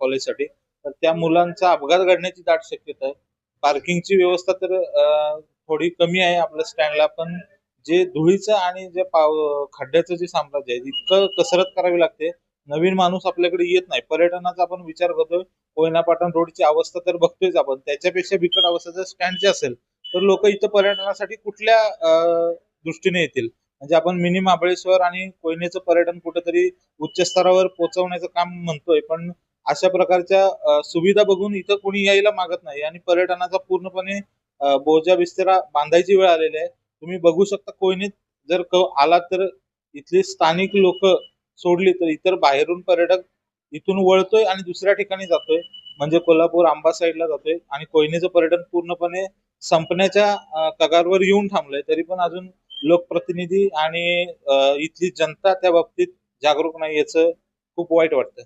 कॉलेजसाठी. तर त्या मुलांचा अपघात घडण्याची दाट शक्यता आहे. पार्किंगची व्यवस्था तर थोडी कमी आहे आपल्या स्टँडला पण जे धुळीचं आणि जे पाव खड्ड्याचं जे साम्राज्य आहे इतकं कसरत करावी लागते. नवीन माणूस आपल्याकडे येत नाही. पर्यटनाचा आपण विचार करतोय. कोयना पाटण रोडची अवस्था तर बघतोयच आपण. त्याच्यापेक्षा बिकट अवस्था जर स्टँडची असेल तर लोक इथं पर्यटनासाठी कुठल्या दृष्टीने येतील? म्हणजे आपण मिनी महाबळेश्वर आणि कोयनेचं पर्यटन कुठेतरी उच्च स्तरावर पोहोचवण्याचं काम म्हणतोय पण अशा प्रकारच्या सुविधा बघून इथं कोणी यायला मागत नाही. आणि पर्यटनाचा पूर्णपणे बोजा विस्तारा बांधायची वेळ आलेली आहे. तुम्ही बघू शकता कोयनेत जर क आलात तर इथली स्थानिक लोक सोडली तर इतर बाहेरून पर्यटक इथून वळतोय आणि दुसऱ्या ठिकाणी जातोय. म्हणजे कोल्हापूर आंबा साईडला जातोय आणि कोयनेचं पर्यटन पूर्णपणे संपण्याच्या कगारवर येऊन थांबलंय. तरी पण अजून लोकप्रतिनिधी आणि इथली जनता त्या बाबतीत जागरूक नाही याचं खूप वाईट वाटतं